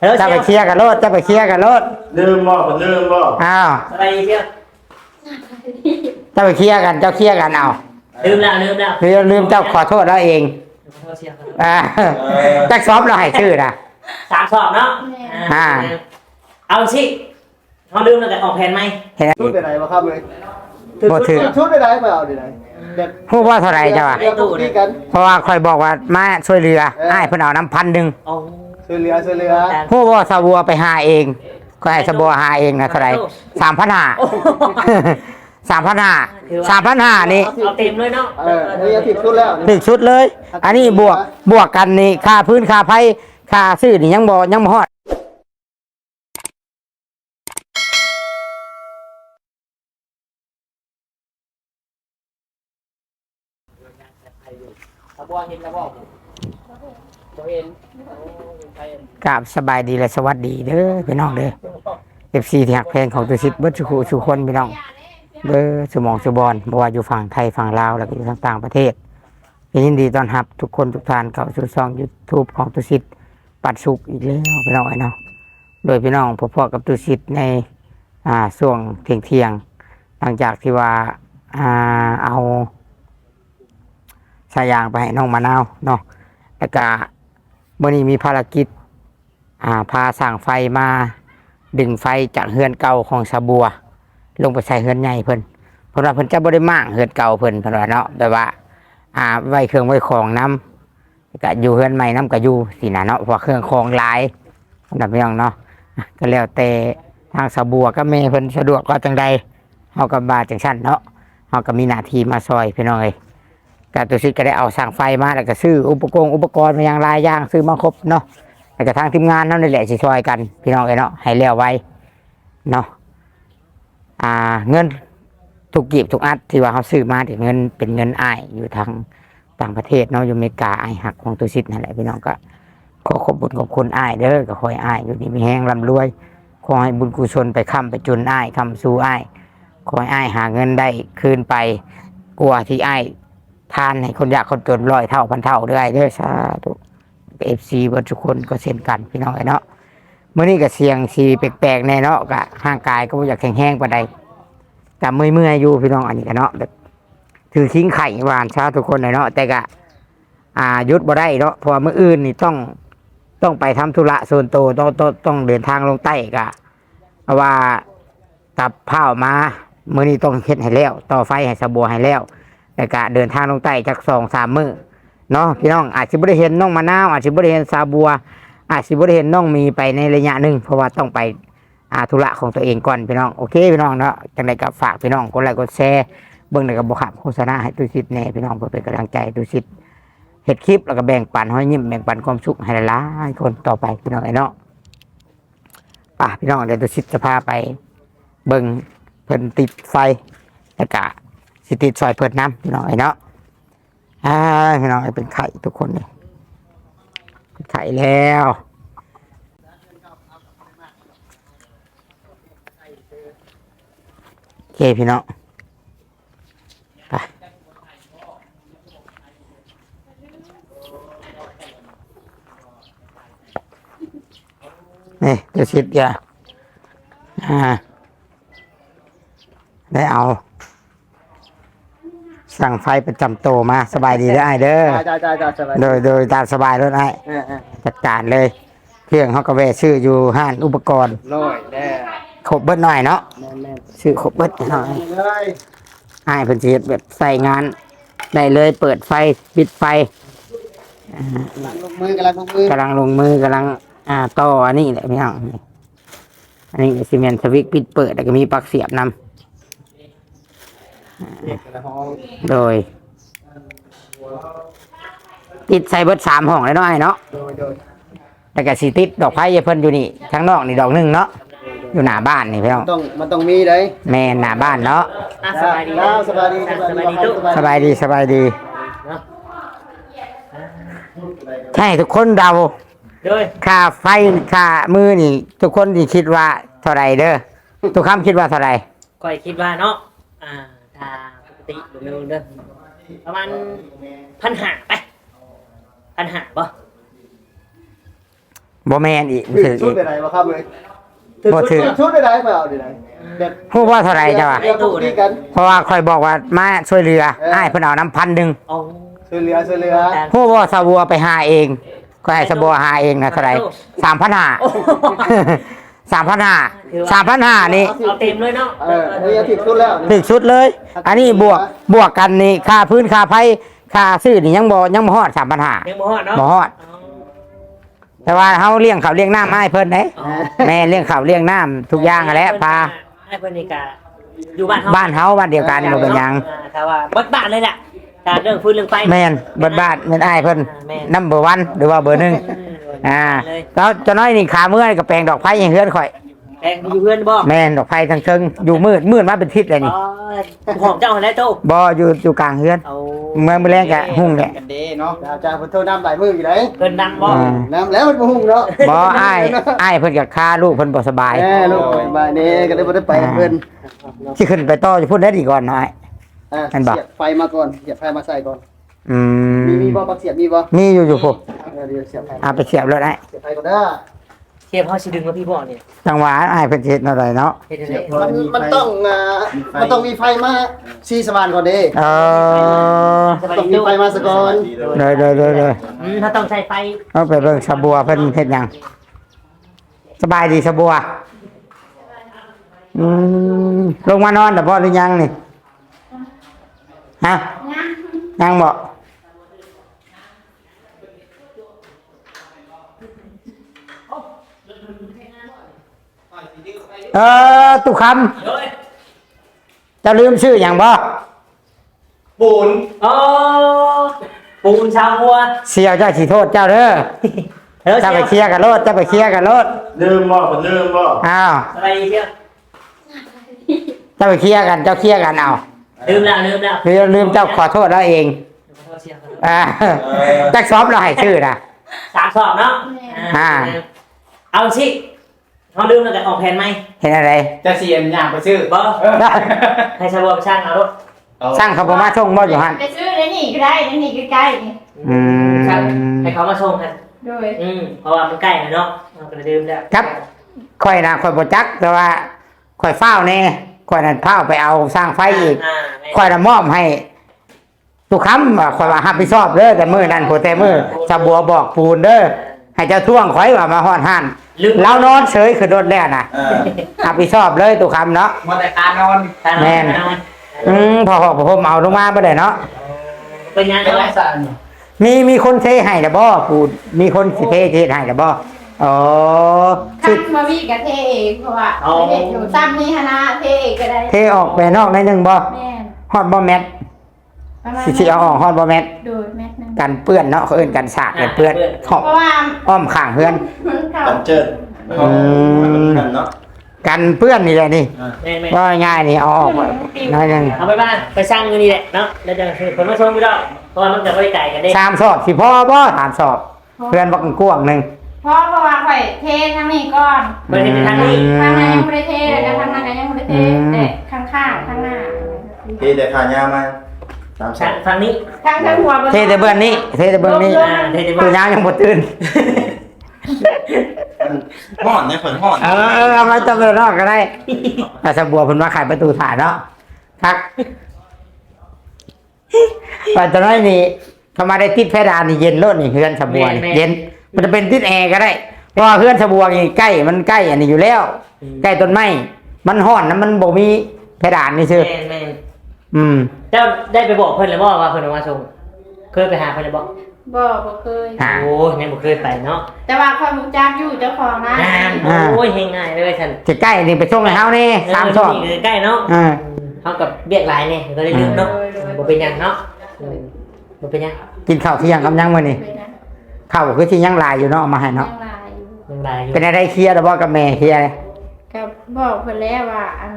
เฮ้ยจะไปเคลียร์กันรถจะไปเคลียร์กันรถลืมบ่ผมลืมบ่อ้าวอะไรเชียวจะไปเคลียร์กันเจ้าเคลียร์กันเอาลืมแล้วลืมแล้วลืมลืมเจ้าขอโทษแล้วเองขอโทษเชียวอ่าแจ็คซอฟเราให้ชื่อนะ สามสอบเนาะอ่า เอาสิเขาลืมแล้วแต่ออกแผนไหมเห็นไหม ชุดไปไหนมาครับเลยบ่ถือชุดไปไหนมาเอาดิไหนเด็ดพูดว่าเท่าไหรจ้ะวะเรียกตู้นี่กันเพราะว่าคอยบอกว่ามาช่วยเรืออ้ายเพิ่นเอาน้ำพันหนึ่งเอา ช่วยเรือช่วยเรือพูดว่าสาบัวไปหาเอง ก็ให้สาบัวหาเองนะเท่าไหรสามพันห้าสามพันห้าสามพันห้านี่เอาเต็มเลยเนาะเออนี่ยังผิดชุดแล้วถึงชุดเลย อันนี้บวกบวกกันนี่ค่าพื้นค่าไฟค่าซื้อนี่ยังบ่ยังบ่ฮอดตะบัวเห็นตะบัวตัวเองไป กราบสบายดีและสวัสดีเด้อพี่น้องเด้อเอฟซีที่หักเพลงของตัวซิดเบิร์สุขุสุคนพี่น้องเด้อสมองสุบอลบ่ว่าอยู่ฝั่งไทยฝั่งลาวแล้วก็อยู่ต่างประเทศยินดีต้อนรับทุกคนทุกท่านเข้าสู่ช่องยูทูบของตัวซิดปัดสุกอีกแล้วพี่น้องไอ้เนาะโดยพี่น้องพบๆกับตัวซิดในอ่าช่วงเที่ยงเที่ยงหลังจากที่ว่าอ่าเอาสายยางไปให้น้องมะนาวเนาะแล้วก็มื่อนี้มีภารกิจ อ่าพาสั่งไฟมาดึงไฟจากเฮือนเก่าของสะบัว ลงไปใส่เฮือนใหญ่เพิ่นเพราะว่าเพิ่นจะบ่ได้มั่างเฮือนเก่าเพิ่นเพิ่นว่าเนาะแบบว่า อ่าไว้เครื่องไว้ของน้ำก็อยู่เฮือนใหม่น้ำก็อยู่สินะเนาะเพราะว่าเครื่องของหลายสำหรับพี่น้องเนาะก็แล้วแต่ทางสะบัวก็แม่เพิ่นสะดวกก็จังใดเฮาก็บาจังซั่นเนาะเฮาก็มีหน้าที่มาซอยพี่น้องเอ้ยก็ตัวซิก็ได้เอาสั่งไฟมาแล้วก็ซื้ออุปกรณ์อุปกรณ์มาอย่างหลายอย่างซื้อมาครบเนาะ แล้วก็ทางทีมงานนั่นนี่แหละสิช่วยกัน พี่น้องเอ้ยเนาะให้แล้วไว้เนาะอ่าเงินทุกกีบทุกอัดที่ว่าเขาซื้อมาถึงเงินเป็นเงินอ้ายอยู่ทางต่างประเทศเนาะอยู่อเมริกาอายหักของตัวซิดนั่นแหละพี่น้องก็ขอขอบุญขอบคุณอ้ายเด้อก็ขอให้อ้ายอยู่ดีมีแห้งร่ำรวย ขอให้บุญกุศลไปค้ำไปจุนอ้ายคำสู่อ้ายขอให้อ้ายหาเงินได้คืนไปกลัวที่อ้ายทานให้คนยากคนจนร้อยเท่าพันเท่าเด้ออ้ายเด้อสาธุ เอฟซีทุกคนก็เช่นกันพี่น้องเนาะเมื่อนี้ก็เสียงสีแปลกๆแน่เนาะก็ห่างกายก็อยากแห้งๆปานใดก็เมื่อยๆอยู่พี่น้องอันนี้ก็เนาะแบบถือทิ้งไข่หวานเช้าทุกคนเลยเนาะแต่ก็อ่ายุดบ่ได้เนาะพราะว่ามื้ออื่นนี่ต้องต้องไปทำธุระส่วนตัวต้องต้องต้องเดินทางลงใต้ก็เพราะว่ากับผ้ามาเมื้อนี้ต้องเฮ็ดให้แล้ว ต่อไฟให้สบัวให้แล้วแล้วก็เดินทางลงใต้จักสองสามมือ เนาะพี่น้องอาจจะไม่ได้เห็นน้องมะนาวอาจจะไม่ได้เห็นซาบัว อาจจะไม่ได้เห็นน้องมีไปในระยะหนึ่งเพราะว่าต้องไปอาธุระของตัวเองก่อนพี่น้องโอเคพี่น้องเนาะจังไดก็ฝากพี่น้องกดไลค์กดแชร์เบิ่งในกระบอกขับโฆษณาให้ตุสิทธิ์แน่พี่น้องเพื่อเป็นกำลังใจให้ตุสิทธิ์เห็ดคลิปแล้วก็แบ่งปันห้อยยิ้มแบ่งปันความสุขให้หลายๆคนต่อไปพี่น้องไอ้เนาะป่ะพี่น้องเดี๋ยวตุสิทธิ์จะพาไป เบิ่งเพิ่นติดไฟแล้วก็สิติดซอยเพิ่นน้ำพี่น้องไอ้เนาะ อ่าพี่น้องเป็นไข่ทุกคนเลยไข่แล้วโอเคพี่น้องไปนี่จะชิดอย่าอ่าได้เอา สั่งไฟประจำโตวมาสบายดีได้อไอ้เด้อ จ้าจ้าจ้าสบายโดยโดยตามสบายรถไอ้เออเออจัดการเลย เครื่องเขาก็แวะซื้ออยู่ห้านอุปกรณ์ร้อยแน่ครบเบิดหน่อยเนาะแน่แน่ซื้อครบเบิดหน่อยเลยไอ้เพิ่นสิเฮ็ดแบบใส่งานได้เลยเปิดไฟปิดไฟกำลังลงมือกำลังลงมือกำลังลงมือกำลังอ่าต่ออันนี้แหละพี่น้องอันนี้ซีเมนต์สวิตช์ปิดเปิดแล้วก็มีปลั๊กเสียบนำ เด็กกระห้อง โดย ติดใส่เบิดสามห้องเลยเนาะไอ้เนาะโดยโดยแต่ก็สิติดดอกไผ่เพิ่นอยู่นี่ทั้งนอกนี่ดอกหนึงเนาะอยู่หน้าบ้านนี่พี่น้องต้องมันต้องมีเลยแม่นหน้าบ้านเนาะอะสบายดีจ้าสบายดีสบายดีตุ๊สบายดีสบายดีเนาะใช่ทุกคนเดาโดยค่าไฟค่ามือนี่ ทุกคนที่คิดว่าเท่าไรเด้อทุกคำคิดว่าเท่าไรก่อยคิดว่าเนาะอ่า ถ้าปกติเร็วๆเด้อประมาณพันหาไปพันหาป่ะบ่แม่นอีกถืถืออชุอีดกใดๆมาครับเลยบ่ถือชุดใดๆมาเอาดิไหนแบบฮู้ว่าเท่าไหร่จ้ะวะเรียกพวกนี้กันเพราะว่าค่อยบอกว่ามาช่วยเรืออ้ายเพิ่นเอาน้ำพันหนึงเอาช่วยเหลือช่วยเหลือฮู้ว่าสะบัวไปหาเองก็ให้สะบัวหาเองนะเท่าไหร่ 3,500 3,500 3,500นี่เอาเต็มเลยเนาะเออนี่ยังติดชุดแล้วถึกชุดเลย อันนี้บวกบวกกันนี่ค่าพื้นค่าไฟค่าซื้อนี่ยังบ่ยังบ่ฮอด3,500ยังบ่ฮอดเนาะบ่ฮอดแต่ว่าเฮาเลี้ยงเขาวเลี้ยงน้ำให้เพิ่นเด้อ๋อแม่เลี้ยงเขาวเลี้ยงน้ำทุกอย่างนั่นแหละพาให้เพิ่นนี่กะอยู่บ้านเฮาบ้านเฮาบ้านเดียวกันบ่เป็นหยังอ่าแต่ว่าเบิดบ้านเลยแหละการเรื่องฟื้นเรื่องไฟแม่นเบิดบ้านแม่นอ้ายเพิ่นแม่นนัมเบอร์วันหรือว่าเบอร์หนึ่ง อ่าเลยแล้วเจะน้อยนี่ขาเมื่อยกับแปลงดอกไผ่ยังเฮือนข่อยแพงอยู่เพื่อนบ่แม่นดอกไผ่ทั้งเชิงอยู่มืดมืดมาเป็นทิศเลยนี่อ๋อของเจ้าหันได้โตบ่อยู่อยู่กลางเฮือนเอาเมืองมื้อแรงกะหุ่งแหละกันเด้เนาะอาจารย์เพิ่นโทรน้ำหลายมืออยู่ไหนเพิ่นดังบ่อ่าน้ำแล้วมันบ่หุ่งเนาะบ่อ้ายอ้ายเพิ่นกับค่าลูกเพิ่นบ่สบายแม่ลูกไปบ้านนี้ก็เลยบ่ได้ไปกับเพิ่นสิขึ้นไปต่อจะพูดได้ดีก่อนหน่อยอะอันบ่เสียบไฟมาก่อนเสียบไฟมาใส่ก่อนอืมีมีมบ่ปักเสียบมีบ่มีอยู่อยู่พุ เออเดี๋ยวเสียบไฟเอาไปเสียบแล้วได้เสียบไฟก่อนเด้อเทียบเฮาสิดึงมาพี่บ่เนี่ยจังหวะอ้ายเพิ่นสิเฮ็ดหน่อยเนาะเฮ็ดจังได๋มันมันต้องอ่ามันต้องมีไฟมาซีสว่านก่อนเด้เออต้องมีไฟมาซะก่อนเลยเลยเลยเลยอืมถ้าต้องใช้ไฟเอาไปเบิ่งสะบัวเพิ่นเฮ็ดหยังสบายดีสะบัวอืมลงมานอนแต่บ่หรือยังนี่ฮะยังบ่ เออตุคำโดยจะลืมชื่ออย่างบ่ปูนอ๋อปูนชาววัวเสียวเจ้าสิโทษเจ้าเด้อเฮ้ยเจ้าไปเคลียร์กันโลดเจ้าไปเคลียร์กันโลดลืมบ่ผมลืมบ่อ้าวสบายดีเชียวเจ้าไปเคลียร์กันเจ้าเคลียร์กันเอาลืมแล้วลืมแล้วคือลืมเจ้าขอโทษแล้วเองขอโทษเชียวอ่าจักซ้อมเราให้ชื่อนะ สามสอบเนาะอ่า เอาสิ เขาลืมแล้วกันออกแผนไหมเห็นอะไร จะเสียนอย่างไปชื่อบ่ให้ชาวบัวไปช่างเอารถสร้างเขาบมาช่งบ่อยู่หันไปซื้อได้นี่ก็ได้ได้นี่ใกล้ๆนี่อืมช่างให้เขามาส่งกันโดยอืมเพราะว่ามันใกล้แล้วเนาะเราก็เลยลืมแล้วครับค่อยนะค่อยบ่จัก แต่ว่าค่อยเฝ้าวแน่ค่อยนั่นเฝ้าวไปเอาสร้างไฟอีกอ่าแม่ค่อยน่ะมอบให้ทุกคำว่าค่อยว่ารับผิดชอบเด้อแต่มื้อนั้นโพแต่มื้อสะบัวบอกปูนเด้อ ให้เจ้าท่วงข่อยว่ามาฮอดหันลืมเรานอนเฉยคือโดนแล้วน่ะเออรับผิดชอบเลยทุกคำเนาะมาแต่การนอนแม่นอืมพอหอกพอผมเอาลงมาบ่ได้เนาะเป็นยังไงไม่ไรวะสั่นมีมีคนเทให้แล้วบ่ปูนมีคนสิเทเทให้แล้วบ่อ๋อคัคือนมาวีกับเทเองเพราะว่าเห็นอยู่ซ้ำนี่ฮะนะเทเองก็ได้ เทออกไปนอกได้หนึงบ่แม่นฮอดบ่แมท ประมาณสิสิเอาออกฮอดบ่แมทโดยแม่นึงกันเปื้อนเนาะเขาเอิ้นกันสากกันเปื้อนหอบเพราะว่าอ้อมข้างเฮือน มันเข้ากันเจิดอืม กันเนาะกันเปื้อนนี่แหละนี่แม่แม่ว่าง่ายนี่เอาออกน้อยหนึงเอาไปบ้านไปสร้างเงินนี่แหละเนาะแล้วจะคือคนมาชมพี่ดอกเพราะว่ามันจะไม่ไก่กันได้สามสอบสิพอบ่สามสอบ เพื่อนบอกกว้างหนึง เพราะเพราะว่าข่อยเททั้งนี้ก่อนเปิดในทางนี้ทางนั้นยังไม่ได้เทเลยนะทางนั้นก็ยังไม่ได้เทแต่ข้างข้างๆข้างหน้า ทีแต่ขายามา สามสิทางบทางนี้ข้างข้างหัวเทแต่เบื้องนี้ เทแต่เบื้องนี้อ่าเทจะตัมาวยางยังบ่ตื่น ห่อนเนี่ยฝนห่อน เออเออเอามาจับไปนอกก็ได้อาสบัวเพิ่นมาขายประตูถ่านเนาะทักปัจจุบันนี้เขามาได้ติดเพดานนี่เย็นโลดนี่เฮือนสบัวนี่เย็น มันจะเป็นติดแอร์ก็ได้เพราะว่าเฮือนสบัวนี่ใกล้มันใกล้อันนี้อยู่แล้ว ใกล้ต้นไม้มันห้อนนะมันบ่มีเพดานนี่ซื่อแม่แม่ อืมเจ้าได้ไปบอกเพื่อนเลยบอกว่าเพื่อนเอามาชมเคยไปหาเพื่อนเลยบอกบ่บ่เคยอ่าโอ้ยยังบ่เคยไปเนาะแต่ว่าความรู้จักอยู่เจ้าของนะงานอ่าโอ้ยเฮงง่ายเลยท่านจะใกล้นี่ไปส่งให้เฮานี่สามชอบเใกล้เนาะอ่าเขากับเบียกหลายเนี่ยก็ได้ลืมเนาะบ่เป็นหยังเนาะอืมบ่เป็นหยังกินข้าวเที่ยงกับยังมื้อนี้เลยนะข้าวคือที่ยังหลายอยู่เนาะเอามาให้เนาะยังลายอยู่ยังหลายอยู่เป็นอะไรเคลียร์แล้วบ่กับแม่เคลียร์เลยก็บอกเพิ่นแล้วว่าอัน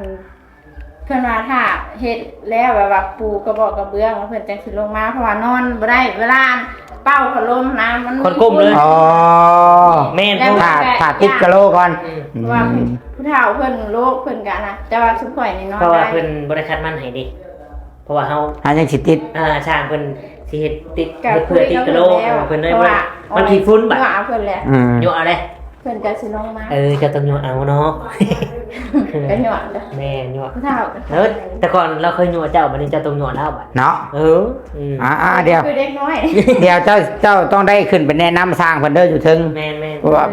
เพิ่นว่าถ้าเฮ็ดแล้วแบบว่าปูกระบอกกระเบื้องแล้วเพิ่นจังสิลงมาเพราะว่านอนบ่ได้เวลาเป้าพัดลมน้ำมันคนก้มเลย อ๋อแม่น แล้วผ่าก็ผ่าติดกะโหลก่อนอืมเพราะว่าผู้เฒ่าเพิ่นโรคเพิ่นก็นะแต่ว่าสุข่อยนี่นอนเพราะว่าได้เพิ่นบ่ได้คัดมันให้ดิเพราะว่าเฮาหายังสิติด อ่าช่างเพิ่นสิเฮ็ดติดก็เฮ็ดคุเพื่อยติดกับกระโหลเพิ่นแล้วเพิ่นได้เพราะว่าว่ามันขี้ฟุ้นบัดว่าเอาเพิ่นแหละอืม โยเอาเลย เพิ่นก็สิลงมาเออจะต้องโยนเอาเนาะก็หยอดเด้อแม่โยนผู้เฒ่าเออแต่ก่อนเราเคยโยนเจ้าบัดนี้เจะต้องโยนแล้วบัดเนาะเอออืมอ่าอ่าเดี๋ยวคือเด็กน้อยเดี๋ยวเจ้าเจ้าต้องได้ขึ้นไปแนะนำสร้างเพิ่นเด้ออยู่ถึงแม่นแม่นว่า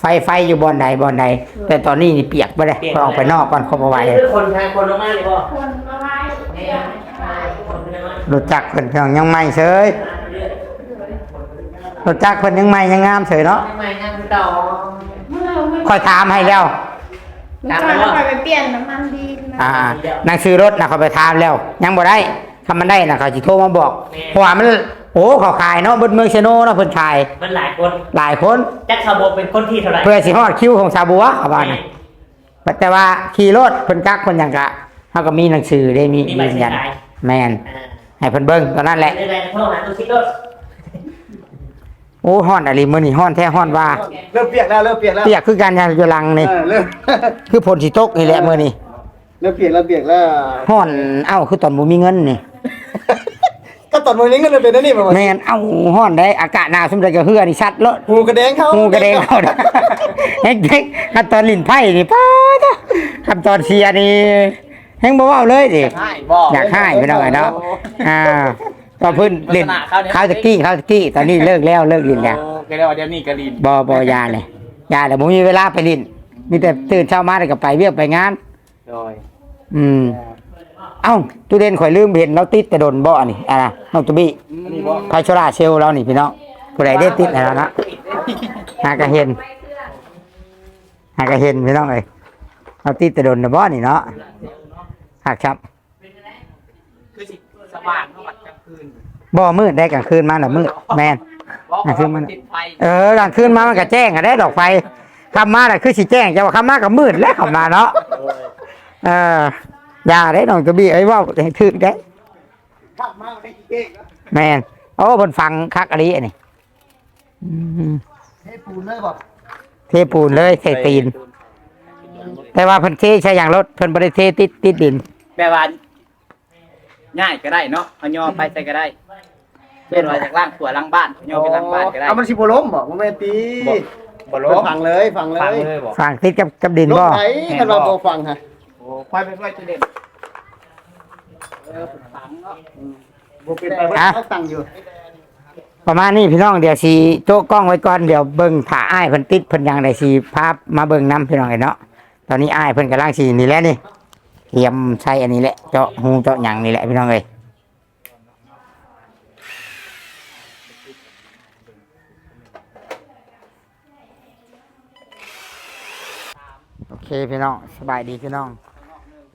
ไฟไฟอยู่บอนใดบอนใดแต่ตอนนี้นี่เปียกไปเลยพอออกไปนอกก่อนเขาบ่ไหวนี่คือคนไทยคนลงมาเลยบ่คนมาไว้แม่เดี๋ยวนคนเป็นยังไงรู้จักเพิ่นเพียงยังไม่เฉย รู้จักเพิ่นยังไม่ยังงามเฉยเนาะทำไมยังต่อเมื่อเราไม่คอยถามให้แล้วเมื่อก่อนเราไปเปลี่ยนน้ำมันดีนะอ่าหนังสือรถนะเขาไปถามแล้ว ยังบ่ได้ถ้ามันได้นะเขาสิโทรมาบอกเพราะว่ามัน โอ้เขาขายเนาะบนเมืองเชโนเนาะเพิ่นขายมันหลายคนหลายคนแจ็คชาโบเป็นคนที่เท่าไหร่เพื่อสิฮอดคิวของชาวบัวเอาว่านะแต่ว่าขี่รถเพิ่นกักเพิ่นหยังกะเฮาก็มีหนังสือได้มีมีใบยืนสียันขายแม่นอ่าให้เพิ่นเบิ่งตอนนั้นแหละในแรงโทรหาตัวซิกเกอร์ โอ้ฮ้อนอะไรมื้อนี้ฮ้อนแท้ฮ้อนว่า เริ่มเปียกแล้วเริ่มเปียกแล้วเปียกคือกันยามอยู่ลังนี่ เออเริ่ม คือฝนสิตกนี่แหละมื้อนี้เริ่มเปียกแล้วเปียกแล้วฮ้อนเอ้าคือตอนบ่มีเงินนี่ก็ตอนวันนี้ก็เลยเป็นนั่นนี่ประมาณแม่นเอ้าฮ้อนได้อากาศหนาวสมได้ก็เฮือนี่ชัดเลอะ หูกระเด้งเขางูกระเด้งเข้าได้เฮ็ดๆคันตอนลิ้นไผ่นี่ป้าจ้ะคันตอนเชียร์นี่แฮงบ่เว้าเลยดิใช่บอกอยากให้ไปหน่อยเนาะอ่า ก็เพิ่นเล่นข้าวตะกี้ข้าวตะกี้ตอนนี้เลิกแล้วเลิกเล่นแล้วโอ้ก็แล้วาเดี๋ยวนี้ก็ลินบอบอยาเลยยาเลยผมมีเวลาไปเลินมีแต่ตื่นเช้ามาแล้วก็ไปเวียกไปงานโดยอืมเอ้าตูเด่นข่อยลืมเห็นเราติดแต่โดนบ่อนี่อ่าน้องตุบี้นี่บ่ไพโชราเชลเรานี่พี่น้องผู้ใดได้ติดแล้วนะหากะเห็นหากะเห็นพี่น้องเอ้ยเราติดแต่โดนแต่บ่อนี่เนาะหากครับคือสิสว่าง คืนบ่มืดได้กลางคืนมาน่ะมืดแม่น บอกอะคือมัน ติดไฟเออกลางคืนมามันก็แจ้งก็ได้ดอกไฟคำมาน่ะคือสิแจ้งจะว่าคำมาก็มืดแล้วคำมาเนาะเอออย่าได้น้องกระบี่เอ้ยเว่าให้ถึกได้ขับมาไม่เก่งนะแม่นโอ้เพิ่นฟังคักอะไรอันนี้อืมให้ปูนเลยบอกเทปูนเลยใส่ตีน แต่ว่าเพิ่นเทใช้อย่างรถเพิ่นบ่ได้เทติดติดดินแบบว่า ง่ายก็ได้เนาะเอายอไปใส่ก็ได้เช่นว่าจากล่างขัวล่างบ้านยอไปล่างบ้านก็ได้เอามันสิบล้มบอกมันไม่ตีบ่บ่ล้มฟังเลยฟังเลฟังยเลยบ่ฟังติดกับกับดินล้บ่มไหนกันมาบอกฟังฮะโอ้ค่อยไปค่อยจุดเด่นเออฟังเนาะบเป็นไปว่าเขาตั้งอยู่ประมาณนี้พี่น้องเดี๋ยวสิโจ๊กกล้องไว้ก่อนเดี๋ยวเบิ่งถ่าอ้ายเพิ่นติดเพิ่นยังได้สิภาพมาเบิ่งนํพี่น้องไอ้เนาะตอนนี้อ้ายเพิ่นกำลังสินี่แหละนี่ เตรียมใช้อันนี้แหละเจาะหูเจาะหยังนี่แหละพี่น้องเอ้ยโอเคพี่น้องสบายดีพี่น้อง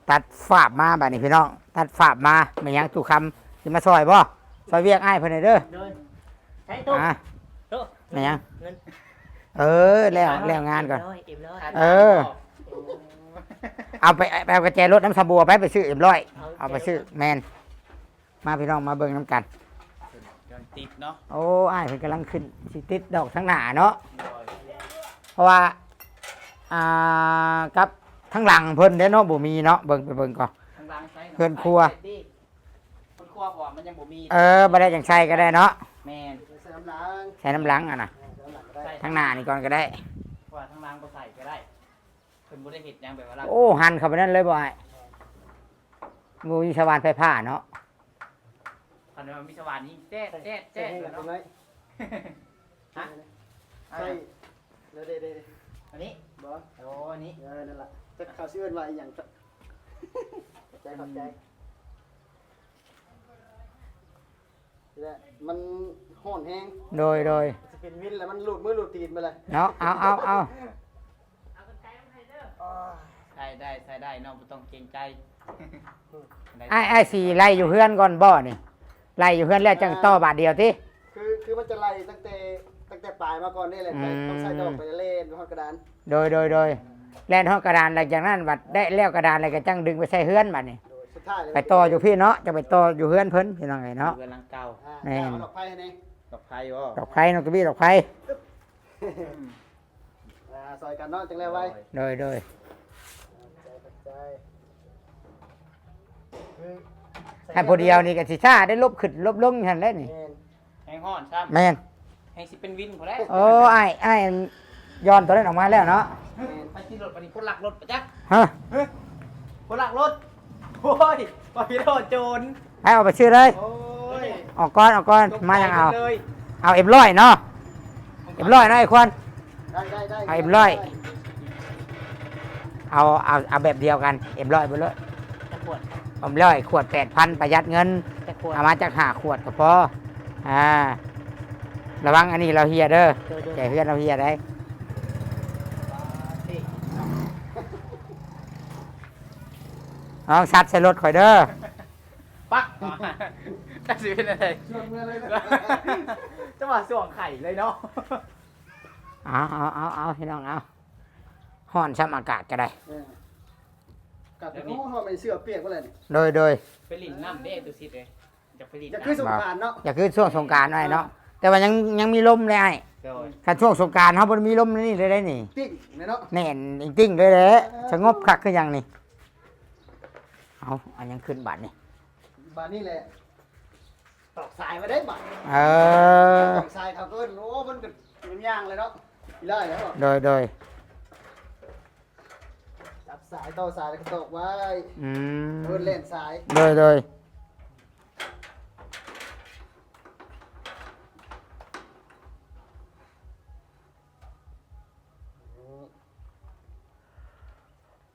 ตัดฝาบมาบัดนี้พี่น้อง ตัดฝาบมาไม่ยังตุกคำสิมาซอยบ่ซอยเวียกอ้ายเพิ่นให้เด้อโดยใช้ตู้อะตู้ไม่ยัง เงินเออแล้วแล้วงานก่อน ร้ยเอ็มร้อย เออ เอาไปไปเอากระแจรถน้ำสบัวไปไปซื้อเอ็มร้อยเอาไปซื้อแมนมาพี่น้องมาเบิ่งน้ำกันติดเนาะโอ้อ้ายเพิ่นกำลังขึ้นสิติดดอกทั้งหน้าเนาะเพราะว่าอ่ากับทั้งหลังเพิ่นเด้เนาะบ่มีเนาะเบิ่งไปเบิ่งก่อนข้างล่างใช้เพื่อนครัว เพื่อนครัวบ่มันยังบ่มีเออบ่ได้จังใช้ก็ได้เนาะแม่นใส่น้ำล้างใช้น้ำหลังอะนะใส่ทั้งหน้านี่ก่อนก็ได้ ว่าทางล่างบ่ใส่ก็ได้ เพิ่นบ่ได้เฮ็ดหยังแบบว่าล่างโอ้หันเข้าไปนั่นเลยบ่อ้ายงูอยู่ชาวานไฟผ้าเนาะคันว่ามีสว่านนี่แจ๊ดแจ๊ดใส่แจ๊ดตรงเนาะไหนฮะใส่เดี๋ยวเดี๋ยวเดี๋ยวอันนี้บอสโอ้อันนี้เออนั่นแหละจะเขาชื่อว่าอีหยังจะใจขอบใจนี่แหละมันห่อนแห้งโดยโดย จะเป็นวินแล้วมันหลุดมือหลุดตีนไปเลย เนาะเอาเอาเอา ใส่ได้ใส่ได้เนาะบ่ต้องเกรงใจได้ไอ้ไอ้สี่ไล่อยู่เพื่อนก่อนบ่อนี่ไล่อยู่เพื่อนแล้วจังต่อบาทเดียวที่คือคือมันจะไล่ตั้งแต่ตั้งแต่ปลายมาก่อนนี่แหละอืม ต้องใส่ดอกไปเล่นห้องกระดานโดยโดยโดยแล่นห้องกระดานหลังจากนั้นบัดได้แล้วกระดานอะไรก็จังดึงไปใส่เฮือนบัดนี่โดยสุดท้ายเลยไปต่ออยู่พี่เนาะจะไปต่ออยู่เฮือนเพิ่นพี่น้องไงเนาะเรือนหลังเก่าอ่าแม่น เอาดอกไผ่ให้นี่กับใครบ่ดอกไผ่น้องกระบี่ดอกไผ่อ่าซอยกันเนาะจังแล้วไว้โดยโดยใจคือให้ผู้เดียวนี่ก็สิซ่าได้ลบขึ้นลบลงหั่นแหล้วนี่แม่นแห้งฮ้อนซ้ำแม่นแห้งสิเป็นวินพุ่นแหละโอ้ไอ้ไอ้ย้อนตัวนั้นออกมาแล้วเนาะไปที่รถไปนี่คนหลักรถปะจ๊ะฮะคนหลักรถโอ้ยไปโดนโจรให้เอาไปชื่อเลย โอ้ยออกก่อนออกก่อนมายังเอาเลยเอาเอ็มร้อยเนาะเอ็มร้อยเนาะไอ้ควัน ได้ได้ได้เอาเอ็มร้อยเอาเอาเอาแบบเดียวกันเอ็มร้อยไปเลยจะขวดเอ็มร้อยขวดแปดพันประหยัดเงินจะขวดเอามาจากหาขวดก็พออ่าระวังอันนี้เราเฮียเด้อโดยโดยใจเพื่อนเราเฮียได้น้องซัดใส่รถข่อยเด้อปักจะสิเป็นอะไรชวนเมื่อเลยนะจะมาส่วงไข่เลยเนาะ เอาเอาเอาเอาพี่น้องเอาห่อนช้ำอากาศก็ได้ เออกับแต่เขาเขาไม่เสื้อเปียกว่าอะไรนี่โดยโดยไปลินน้ำเด้ตุสิตเลยจะไปลินจะน้ำคือสงกรารเนาะอย่าคือช่วงสงกรารหน่อยเนาะแต่ว่ายังยังมีลมเลยไอ้โดยถ้าช่วงสงกรารเขาบ่ได้มีลมนี่เลยได้นี่ติ้งเนี่ยเนาะแน่นจริงๆเลยแหละสงบคักคือหยังนี่เอาอันยังขึ้นบัตรนี่บานนี่แหละตอกสายมาได้บัดเออตอกสายเขาเกินโอ้มันก็มันย่างเลยเนาะ อีไล่แล้วโดยโดยจับสายต่อสายแล้วก็ตอกไว้อืมเอินเล่นสายโดยโดย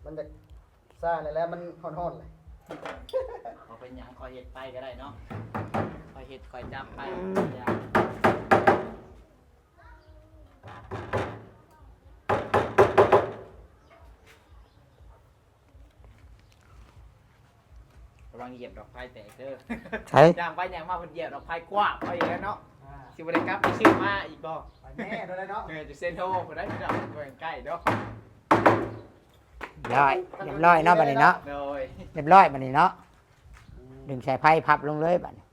มันจะซ่าเลยแล้วมันห่อนๆเลยเอาเป็นหยังคอยเห็ดไปก็ได้เนาะคอยเห็ดคอยจำไป ระวังเหยียบดอกไฟแตกเด้อใช่ย่างไปย่างมาเพิ่นเหยียบดอกไฟกว้างไปอีกแล้วเนาะสิบ่ได้กลับไปชื่อมาอีกบ่ไปแน่โดนเลยเนาะเออจะเซ็นโทรบ่ได้พี่น้องตัวใกล้เนาะเรียบร้อยเรียบร้อยเนาะบัดนี้เนาะโดย เรียบร้อยบัดนี้เนาะดึงสายไฟพับลงเลยบัดนี้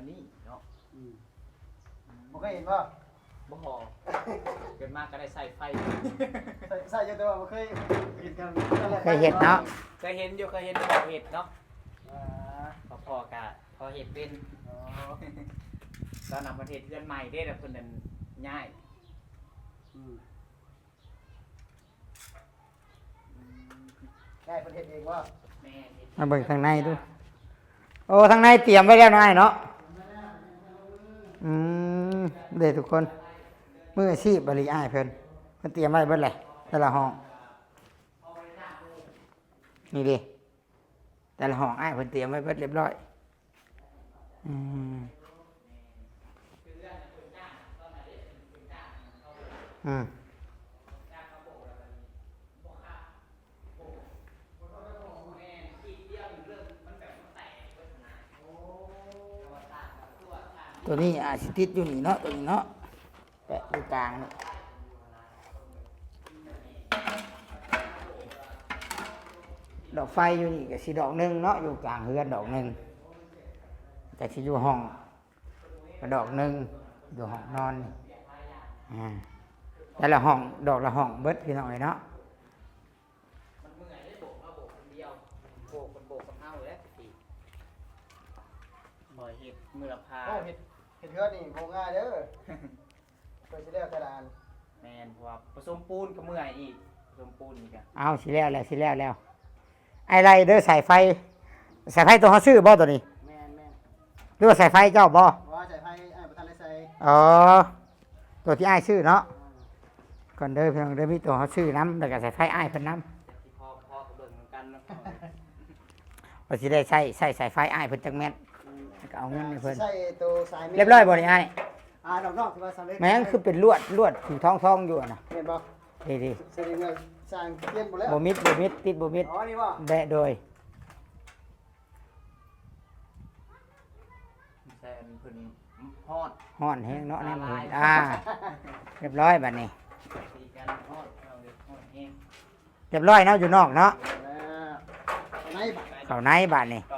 วนี้เนาะผมก็เห็นว่าบ่พอเกิดมาก็ได้ใส่ไฟ ใส่ใส่เยอะแต่ว่าผมเคยเห็นกันเคยเห็นเนาะ เคยเห็นอยู่เคยเห็นพอเห็ดเนาะอ่าพอพอกะพอเห็ดเป็นอ๋อตอนนำประเทศเพื่อนใหม่ได้แต่คนนั้นง่ายอืมง่ายประเทศเองว่าแม่เฮ็ดมาเบิ่งทางในดู โอ้ทางในเตรียมไว้แล้วน้อยเนาะ อืมเด้ทุกคนมืออาชีพบริอ้ายเพิ่นเพิ่นเตรียมไว้เบิดเลยแต่ละห้อง นี่ดิแต่ละห้องอ้ายเพิ่นเตรียมไว้เบิดเรียบร้อยอืมอืม ตัวนี้อาจสิติดอยู่นี่เนาะตัวนี้เนาะแปะอยู่กลางนี่ดอกไฟอยู่นี่ก็สิดอกหนึ่งเนาะอยู่กลางเฮือนดอกหนึ่งแต่สิอยู่ห้องก็ดอกหนึ่งอยู่ห้องนอนนี่อ่าแต่ละห้องดอกละห้องเบิดพี่น้องเลยเนาะมันเมื่อยได้โบกมาโบกคนเดียวโบกคนโบกคนเฮาเลยสิบ่เห็ดมือพา เห็ดเห็ดเทือดนี่โคง่ายเด้อเปิดสิแล้วแต่ละอันแม่นเพราะว่าผสมปูนก็เมื่อยอีกผสมปูนอีกอะเอาสิแล้วแล้วสิแล้วแล้ว ไอไรเด้อสายไฟสายไฟตัวเขาซื้อบ่ตัวนี้แม่นแม่นหรือว่าสายไฟเจ้าบ่เพราะว่าใส่ไพ่ไอ้ประธานเลยใส่อ๋อตัวที่ไอ้ายซื้อเนาะก่อนเด้อเพียงเด้อมีตัวเขาซื้อน้ำแล้วก็สายไฟไอ้ายเพิ่นน้ที่พ่อพ่อก็เบิ่งเหมือนกันเนาะำว่าสิได้ใช้ใช้สายไฟไอ้ายเพิ่นจักแม่น แล้วก็เอาเงินให้เพิ่นใส่ตัวสายเรียบร้อยบ่นี่ไอ้ายอ่าดอกนอกที่ว่าสำเร็จแม่งคือเป็นลวดลวดสีทองทองๆอยู่อะนะเห็นบ่ดีดีใส่เงินสร้างเปลี่ยนหมดแล้วบ่มิดบ่มิดติดบ่มิดอ๋อนี่ว่าแบะโดยแซนเพิ่นฮอดห้อนแห้งเนาะนั่นเองอ่า เรียบร้อยบัดนี้ ตีกันฮอดเอาเลยฮอดแห้งเรียบร้อยเนาะอยู่นอกเนาะแล้วไหนบัดเข้าในบัดนี้ดอ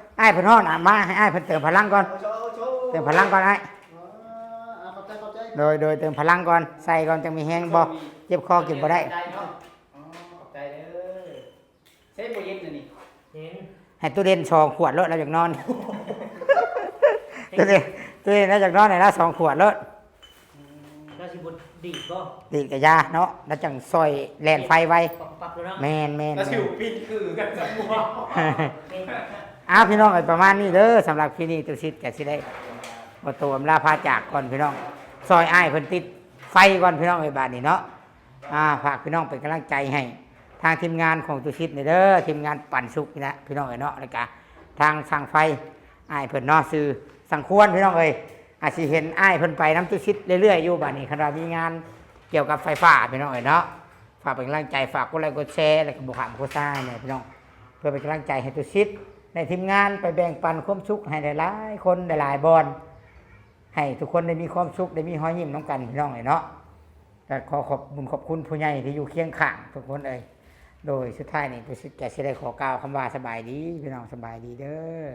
อันนี้เลยเนาะโดยโดยอันนี้เลยเอาเพิ่นไอ้ายเพิ่นฮ้อนอะมาให้ไอ้ายเพิ่นเติมพลังก่อนโชว์โชว์เติมพลังก่อนไอ้ายอ๋ออะขอบใจขอบใจโดยโดยเติมพลังก่อนใส่ก่อนจังมีแห้งบ่เจ็บคอกินบ่ได้เนาะอ๋อขอบใจเด้อเซ่บ่เย็นน่ะนี่เห็นให้ตู้เด่นสองขวดรถเราอยากนอน ตู้เด่นตู้เด่นเราอยากนอนไหนละสองขวดรถก็สิบุดีก็ดีกะยาเนาะแล้วจังซอยแลนไฟไว้ ปักปักเลยเนาะแมนแมนแล้วแม่สินวปินคือกันจังบ่ อ้าวพี่น้องไอ้ประมาณนี้เด้อสำหรับที่นี่ตุชิดแกสิได้บตัวอำลาพาจากก่อนพี่น้อง ซอยอ้ายเพิ่นติดไฟก่อนพี่น้องไอ้บาดนี้เนาะอ่าฝากพี่น้องเป็นกำลังใจให้ ทางทีมงานของตุชิดนี่เด้อทีมงานปั่นสุกนี่นะพี่น้องเอ้ยเนาะแล้วก็ทางสั่งไฟอ้ายเพิ่นเนาะซื้อสังควรพี่น้องเอ้ยอาจสิเห็นอ้ายเพิ่นไปน้ำตุชิดเรื่อยๆอยู่บาดนี้คันว่ามีงานเกี่ยวกับไฟฟ้าพี่น้องเอ้ยเนาะฝากเป็นกำลังใจฝากกดไลค์กดแชร์แล้วก็บุกขามโฆษณาเนี่ยพี่น้องเพื่อเป็นกำลังใจให้ตุชิด ในทีมงานไปแบ่งปันความสุขให้หลายๆคนหลายๆบอลให้ทุกคนได้มีความสุขได้มีหอยยิ้มน้องกันพี่น้องเลยเนาะแต่ขอขอบบุญขอบคุณผู้ใหญ่ที่อยู่เคียงข้างทุกคนเลยโดยสุดท้ายนี่ตุชิดแกสิได้ขอกล่าวคำว่าสบายดีพี่น้องสบายดีเด้อ